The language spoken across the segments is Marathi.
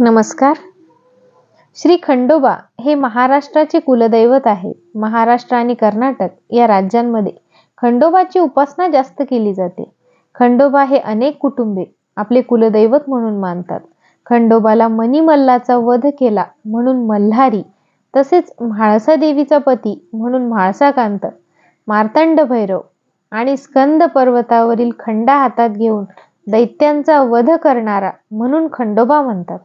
नमस्कार. श्री खंडोबा हे महाराष्ट्राचे कुलदैवत आहे. महाराष्ट्र आणि कर्नाटक या राज्यांमध्ये खंडोबाची उपासना जास्त केली जाते. खंडोबा हे अनेक कुटुंबे आपले कुलदैवत म्हणून मानतात. खंडोबाला मणिमल्लाचा वध केला म्हणून मल्हारी तसेच म्हाळसा देवीचा पती म्हणून म्हाळसाकांत मार्तंड भैरव आणि स्कंद पर्वतावरील खंडा हातात घेऊन दैत्यांचा वध करणारा म्हणून खंडोबा म्हणतात.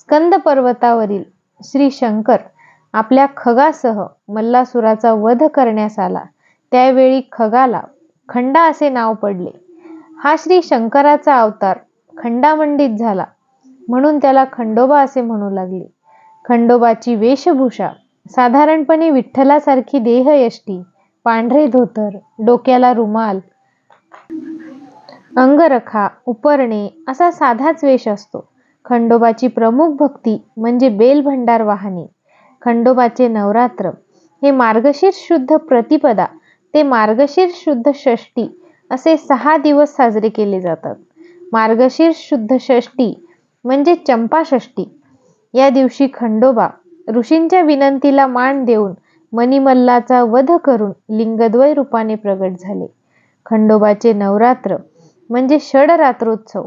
स्कंद पर्वतावरील श्री शंकर आपल्या खगासह मल्लासुराचा वध करण्यास आला. त्यावेळी खगाला खंडा असे नाव पडले. हा श्री शंकराचा अवतार खंडामंडित झाला म्हणून त्याला खंडोबा असे म्हणू लागले. खंडोबाची वेशभूषा साधारणपणे विठ्ठलासारखी देहयष्टी पांढरे धोतर डोक्याला रुमाल अंगरखा उपरणे असा साधाच वेश असतो. खंडोबाची प्रमुख भक्ती म्हणजे बेलभंडार वाहने. खंडोबाचे नवरात्र हे मार्गशीर्ष शुद्ध प्रतिपदा ते मार्गशीर्ष शुद्ध षष्टी असे सहा दिवस साजरे केले जातात. मार्गशीर्ष शुद्ध षष्टी म्हणजे चंपाषष्टी या दिवशी खंडोबा ऋषींच्या विनंतीला मान देऊन मणिमल्लाचा वध करून लिंगद्वय रूपाने प्रगट झाले. खंडोबाचे नवरात्र म्हणजे षडरात्रोत्सव.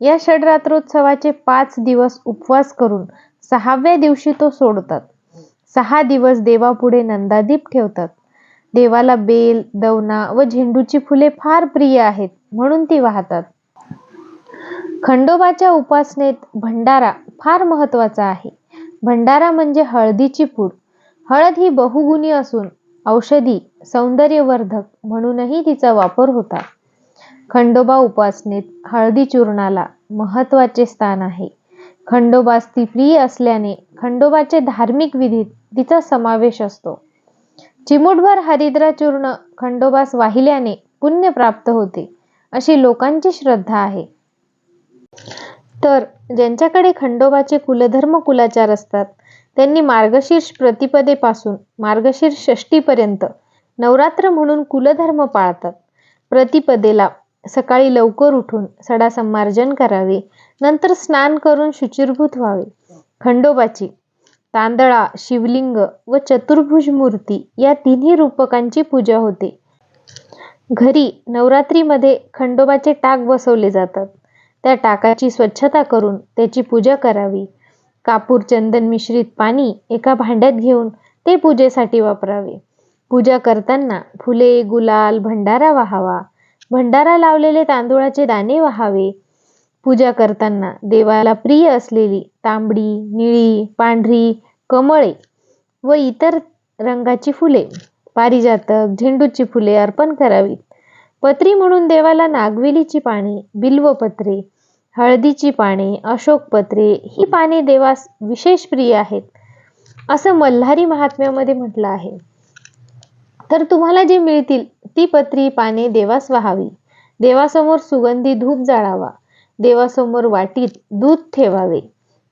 या षडरात्रोत्सवाचे पाच दिवस उपवास करून सहाव्या दिवशी तो सोडतात. सहा दिवस देवापुढे नंदादीप ठेवतात. देवाला बेल दवना व झेंडूची फुले फार प्रिय आहेत म्हणून ती वाहतात. खंडोबाच्या उपासनेत भंडारा फार महत्त्वाचा आहे. भंडारा म्हणजे हळदीची पूड. हळद ही बहुगुणी असून औषधी सौंदर्यवर्धक म्हणूनही तिचा वापर होता. खंडोबा उपासनेत हळदी चूर्णाला महत्त्वाचे स्थान आहे. खंडोबास ती प्रिय असल्याने खंडोबाचे धार्मिक विधीत तिचा समावेश असतो. चिमुटभर हरिद्रा चूर्ण खंडोबास वाहिल्याने पुण्य प्राप्त होते अशी लोकांची श्रद्धा आहे. तर ज्यांच्याकडे खंडोबाचे कुलधर्म कुलाचार असतात त्यांनी मार्गशीर्ष प्रतिपदेपासून मार्गशीर्ष षष्टीपर्यंत नवरात्र म्हणून कुलधर्म पाळतात. प्रतिपदेला सकाळी लवकर उठून सडा संमार्जन करावे. नंतर स्नान करून शुचिर्भूत व्हावे. खंडोबाची तांदळा शिवलिंग व चतुर्भुज मूर्ती या तिन्ही रूपकांची पूजा होते. घरी नवरात्रीमध्ये खंडोबाचे टाक बसवले जातात. त्या टाकाची स्वच्छता करून त्याची पूजा करावी. कापूर चंदन मिश्रित पाणी एका भांड्यात घेऊन ते पूजेसाठी वापरावे. पूजा करताना फुले गुलाल भंडारा वाहावा. भंडारा लावलेले तांदूळाचे दाणे व्हावे. पूजा करताना देवाला प्रिय असलेली तांबडी निळी पांढरी कमळे व इतर रंगाची फुले पारिजातक झेंडूची फुले अर्पण करावीत. पत्री म्हणून देवाला नागवेलीची पाने बिल्वपत्रे हळदीची पाने अशोक पत्रे ही पाने देवास विशेष प्रिय आहेत असं मल्हारी महात्म्यामध्ये म्हटलं आहे. तर तुम्हाला जे मिळतील ती पत्री पाने देवास वहावी. देवासमोर सुगंधी धूप जाळावा. देवासमोर वाटीत दूध ठेवावे.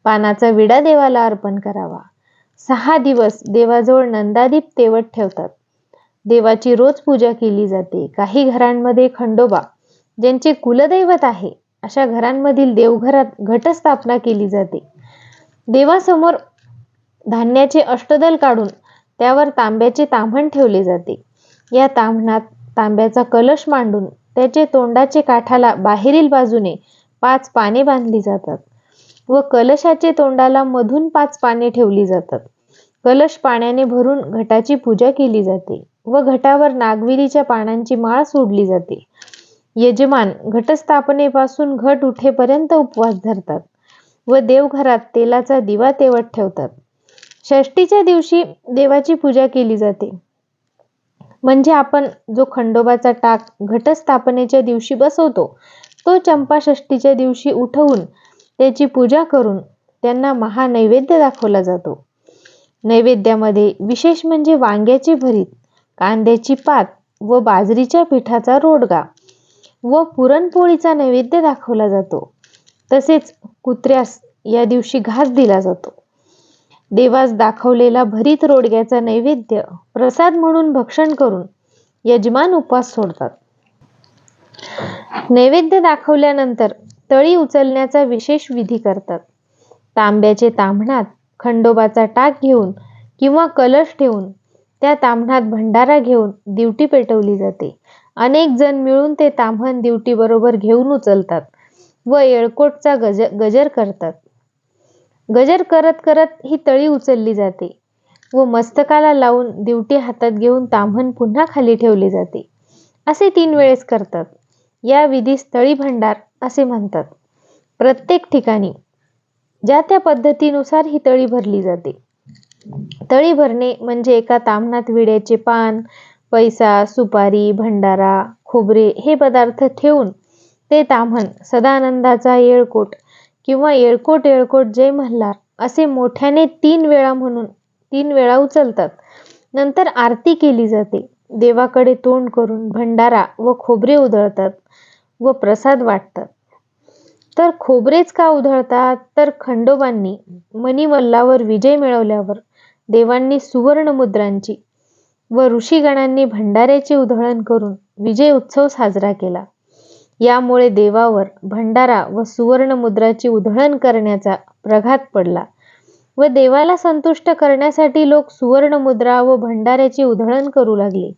पानाचा विडा देवाला अर्पण करावा. सहा दिवस देवाजवळ नंदादीप तेवत ठेवतात. देवाची रोज पूजा केली जाते. काही घरांमध्ये खंडोबा ज्यांचे कुलदैवत आहे अशा घरांमधील देवघरात घटस्थापना केली जाते. देवासमोर धान्याचे अष्टदल काढून त्यावर तांब्याचे ताम्हण ठेवले जाते. या ताम्हणात तांब्याचा कलश मांडून त्याचे तोंडाचे काठाला बाहेरील बाजूने पाच पाने बांधली जातात व कलशाचे तोंडाला मधून पाच पाने ठेवली जातात. कलश पाण्याने भरून घटाची पूजा केली जाते व घटावर नागविलीच्या पानांची माळ सोडली जाते. यजमान घटस्थापनेपासून घट उठेपर्यंत उपवास धरतात व देवघरात तेलाचा दिवा तेवत ठेवतात. षष्टीच्या दिवशी देवाची पूजा केली जाते. म्हणजे आपण जो खंडोबाचा टाक घटस्थापनेच्या दिवशी बसवतो तो चंपाषष्टीच्या दिवशी उठवून त्याची पूजा करून त्यांना महानैवेद्य दाखवला जातो. नैवेद्यामध्ये विशेष म्हणजे वांग्याचे भरीत कांद्याची पात व बाजरीच्या पिठाचा रोडगा व पुरणपोळीचा नैवेद्य दाखवला जातो. तसेच कुत्र्यास या दिवशी घास दिला जातो. देवास दाखवलेला भरीत रोडग्याचा नैवेद्य प्रसाद म्हणून भक्षण करून यजमान उपवास सोडतात. नैवेद्य दाखवल्यानंतर तळी उचलण्याचा विशेष विधी करतात. तांब्याचे ताम्हणात खंडोबाचा टाक घेऊन किंवा कलश ठेवून त्या तांबणात भंडारा घेऊन दिवटी पेटवली जाते. अनेक जण मिळून ते ताम्हण दिवटीबरोबर घेऊन उचलतात व येळकोटचा गज गजर करतात. गजर करत करत ही तळी उचलली जाते व मस्तकाला लावून दिवटी हातात घेऊन ताम्हण पुन्हा खाली ठेवले जाते. असे तीन वेळेस करतात. या विधीस तळी भंडार असे म्हणतात. प्रत्येक ठिकाणी ज्या त्या पद्धतीनुसार ही तळी भरली जाते. तळी भरणे म्हणजे एका तामणात विड्याचे पान पैसा सुपारी भंडारा खोबरे हे पदार्थ ठेवून ते ताम्हण सदानंदाचा येळकोट किंवा येळकोट येळकोट जय मल्हार असे मोठ्याने तीन वेळा म्हणून तीन वेळा उचलतात. नंतर आरती केली जाते. देवाकडे तोंड करून भंडारा व खोबरे उधळतात व प्रसाद वाटतात. तर खोबरेच का उधळतात? तर खंडोबांनी मणिमल्लावर विजय मिळवल्यावर देवांनी सुवर्ण मुद्रांची व ऋषीगणांनी भंडाऱ्याचे उधळण करून विजय उत्सव साजरा केला. यामुळे देवावर भंडारा व सुवर्ण मुद्राची उधळण करण्याचा प्रघात पडला व देवाला संतुष्ट करण्यासाठी लोक सुवर्ण मुद्रा व भंडाऱ्याची उधळण करू लागले.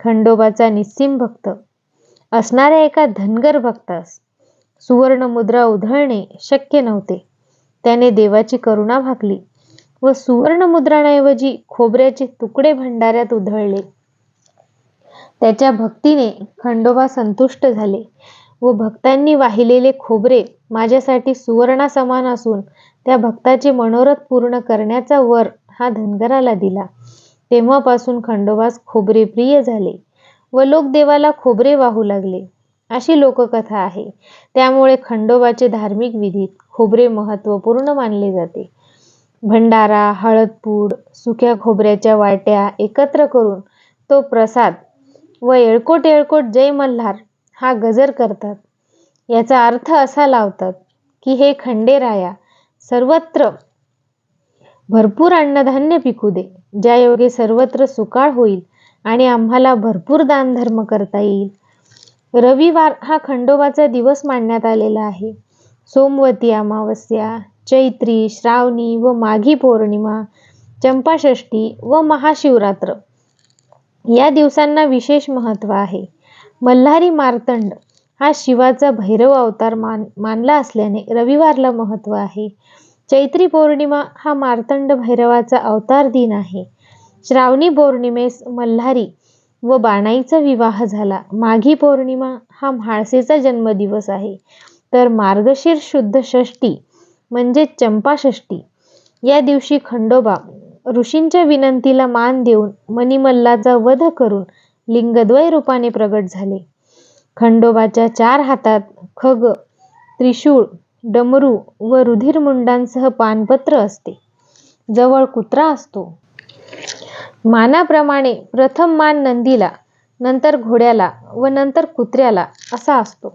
खंडोबाचा निस्सिम भक्त असणाऱ्या एका धनगर भक्तास सुवर्ण मुद्रा उधळणे शक्य नव्हते. त्याने देवाची करुणा भागली व सुवर्णमुद्रांऐवजी खोबऱ्याचे तुकडे भंडाऱ्यात उधळले. त्याच्या भक्तीने खंडोबा संतुष्ट झाले व भक्तांनी वाहिलेले खोबरे माझ्यासाठी सुवर्णासमान असून त्या भक्ताचे मनोरथ पूर्ण करण्याचा वर हा धनगराला दिला. तेव्हापासून खंडोबास खोबरे प्रिय झाले व लोक देवाला खोबरे वाहू लागले. अशी लोककथा आहे. त्यामुळे खंडोबाचे धार्मिक विधीत खोबरे महत्त्वपूर्ण मानले जाते. भंडारा हळदपूड सुक्या खोबऱ्याच्या वाट्या एकत्र करून तो प्रसाद व येळकोट येळकोट जय मल्हार हा गजर करतात. याचा अर्थ असा लावतात की हे खंडेराया सर्वत्र भरपूर अन्नधान्य पिकू दे ज्या योगे सर्वत्र सुकाळ होईल आणि आम्हाला भरपूर दानधर्म करता येईल. रविवार हा खंडोबाचा दिवस मानण्यात आलेला आहे. सोमवती अमावस्या चैत्री श्रावणी व माघी पौर्णिमा चंपाषष्ठी व महाशिवरात्र या दिवसांना विशेष महत्त्व आहे. मल्हारी मार्तंड हा शिवाचा भैरव अवतार मान मानला असल्याने रविवारला महत्त्व आहे. चैत्री पौर्णिमा हा मार्तंड भैरवाचा अवतार दिन आहे. श्रावणी पौर्णिमेस मल्हारी व बाणाईचा विवाह झाला. माघी पौर्णिमा हा म्हाळसेचा जन्मदिवस आहे. तर मार्गशीर्ष शुद्ध षष्टी म्हणजे चंपाषष्टी या दिवशी खंडोबा ऋषींच्या विनंतीला मान देऊन मणिमल्लाचा वध करून लिंगद्वय रूपाने प्रगट झाले. खंडोबाच्या चार हातात खग त्रिशूळ डमरू व रुधिरमुंडांसह पानपत्र असते. जवळ कुत्रा असतो. मानाप्रमाणे प्रथम मान नंदीला नंतर घोड्याला व नंतर कुत्र्याला असा असतो.